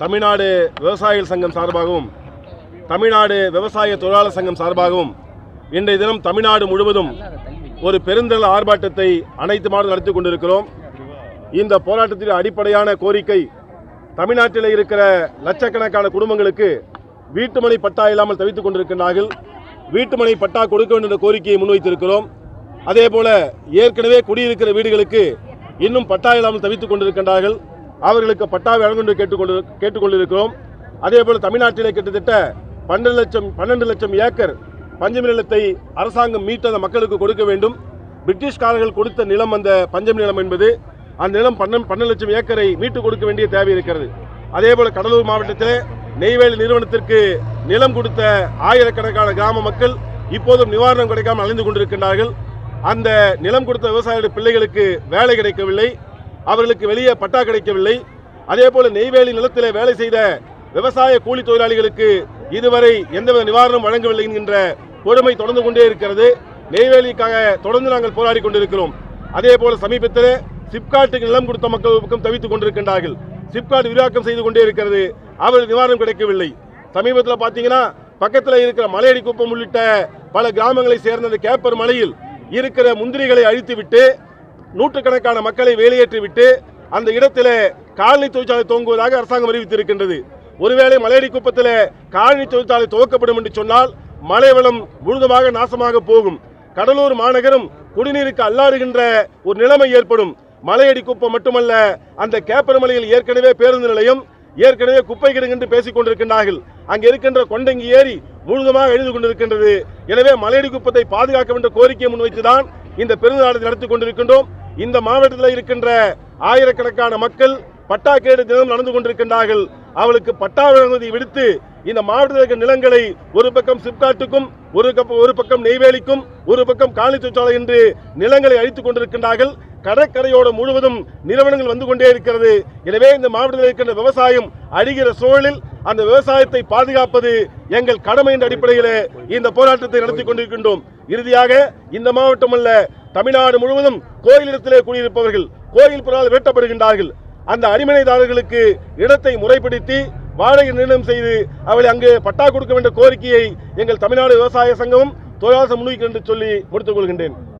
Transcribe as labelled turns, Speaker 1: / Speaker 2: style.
Speaker 1: தமிழ்நாடு விவசாயிகள் சங்கம் சார்பாகவும் தமிழ்நாடு விவசாய தொழிலாளர் சங்கம் சார்பாகவும் இன்றைய தினம் தமிழ்நாடு முழுவதும் ஒரு பெருந்தள ஆர்ப்பாட்டத்தை அனைத்து மாதம் நடத்தி கொண்டிருக்கிறோம். இந்த போராட்டத்தின் அடிப்படையான கோரிக்கை தமிழ்நாட்டில் இருக்கிற லட்சக்கணக்கான குடும்பங்களுக்கு வீட்டுமனை பட்டா இல்லாமல் தவித்துக் கொண்டிருக்கிறார்கள். வீட்டுமனை பட்டா கொடுக்க வேண்டும் என்ற கோரிக்கையை முன்வைத்திருக்கிறோம். அதே போல ஏற்கனவே குடியிருக்கிற வீடுகளுக்கு இன்னும் பட்டா இல்லாமல் தவித்துக் கொண்டிருக்கின்றார்கள். அவர்களுக்கு பட்டா வழங்கும் என்று கேட்டுக்கொண்டு கேட்டுக்கொண்டிருக்கிறோம் அதே போல தமிழ்நாட்டிலே கிட்டத்தட்ட பன்னெண்டு லட்சம் பன்னெண்டு லட்சம் ஏக்கர் பஞ்சமி நிலத்தை அரசாங்கம் மீட்டு அந்த மக்களுக்கு கொடுக்க வேண்டும். பிரிட்டிஷ்காரர்கள் கொடுத்த நிலம் அந்த பஞ்சமி நிலம் என்பது அந்த நிலம் பன்னெண்டு பன்னெண்டு லட்சம் ஏக்கரை மீட்டு கொடுக்க வேண்டிய தேவை இருக்கிறது. அதே போல கடலூர் மாவட்டத்தில் நெய்வேலி நிறுவனத்திற்கு நிலம் கொடுத்த ஆயிரக்கணக்கான கிராம மக்கள் இப்போதும் நிவாரணம் கிடைக்காமல் அழிந்து கொண்டிருக்கின்றார்கள். அந்த நிலம் கொடுத்த விவசாயிகளுடைய பிள்ளைகளுக்கு வேலை கிடைக்கவில்லை. அவர்களுக்கு வெளியே பட்டா கிடைக்கவில்லை. அதே போல நெய்வேலி நிலத்தில் வேலை செய்த விவசாய கூலி தொழிலாளிகளுக்கு இதுவரை எந்தவித நிவாரணம் வழங்கவில்லை என்கின்ற கொடுமை தொடர்ந்து கொண்டே இருக்கிறது. நெய்வேலிக்காக தொடர்ந்து நாங்கள் போராடி கொண்டிருக்கிறோம். அதே போல சமீபத்தில் சிப்காட்டுக்கு நிலம் கொடுத்த மக்கள் பக்கம் தவித்துக் கொண்டிருக்கின்றார்கள். சிப்காட் விரிவாக்கம் செய்து கொண்டே இருக்கிறது. அவர்கள் நிவாரணம் கிடைக்கவில்லை. சமீபத்தில் பார்த்தீங்கன்னா பக்கத்தில் இருக்கிற மலையடி குப்பம் உள்ளிட்ட பல கிராமங்களை சேர்ந்த அந்த கேப்பர் மலையில் இருக்கிற முந்திரிகளை அழித்துவிட்டு நூற்றுக்கணக்கான மக்களை வெளியேற்றிவிட்டு அந்த இடத்திலே காலனி தொழிற்சாலை துவங்குவதாக அரசாங்கம் அறிவித்திருக்கின்றது. ஒருவேளை மலையடி குப்பத்தில் காலனி தொழிற்சாலை துவக்கப்படும் என்று சொன்னால் மழை வளம் முழுதுமாக நாசமாக போகும். கடலூர் மாநகரம் குடிநீருக்கு அல்லாடுகின்ற ஒரு நிலைமை ஏற்படும். மலையடி குப்பம் மட்டுமல்ல அந்த கேப்பரமலையில் ஏற்கனவே பேருந்து நிலையம் ஏற்கனவே குப்பை கிடங்கு என்று பேசிக் கொண்டிருக்கின்றார்கள். அங்கே இருக்கின்ற கொண்டங்கி ஏரி முழுதுமாக எழுந்து கொண்டிருக்கின்றது. எனவே மலையடி குப்பத்தை பாதுகாக்க வேண்டிய கோரிக்கையை முன்வைத்துதான் இந்த பெருநாளை நடத்தி கொண்டிருக்கின்றோம். இந்த மாவட்டத்தில் இருக்கின்ற ஆயிரக்கணக்கான மக்கள் பட்டா கேடு தினம் நடந்து கொண்டிருக்கின்றார்கள். அவளுக்கு பட்டா வழங்குவதை விடுத்து இந்த மாவட்டத்தில் இருக்கிற நிலங்களை ஒரு பக்கம் சிப்காட்டுக்கும் ஒரு ஒரு பக்கம் நெய்வேலிக்கும் ஒரு பக்கம் காலி தொழிற்சாலை என்று நிலங்களை அழித்துக் கொண்டிருக்கின்றார்கள். கடற்கரையோடு முழுவதும் நிறுவனங்கள் வந்து கொண்டே இருக்கிறது. எனவே இந்த மாவட்டத்தில் இருக்கின்ற விவசாயம் அழிகிற சூழலில் அந்த விவசாயத்தை பாதுகாப்பது எங்கள் கடமை என்ற அடிப்படையில் இந்த போராட்டத்தை நடத்தி கொண்டிருக்கின்றோம். இறுதியாக இந்த மாவட்டம் அல்ல தமிழ்நாடு முழுவதும் கோயிலிடத்திலே குடியிருப்பவர்கள் கோயில் புறால் வெட்டப்படுகின்றார்கள். அந்த அடிமனைதாரர்களுக்கு இடத்தை முறைப்படுத்தி வாடகை நிர்ணயம் செய்து அவளை அங்கு பட்டா கொடுக்க வேண்டிய கோரிக்கையை எங்கள் தமிழ்நாடு விவசாய சங்கமும் தொழிலாளர் முன்வைக்கிறேன் என்று சொல்லி முடித்துக் கொள்கின்றேன்.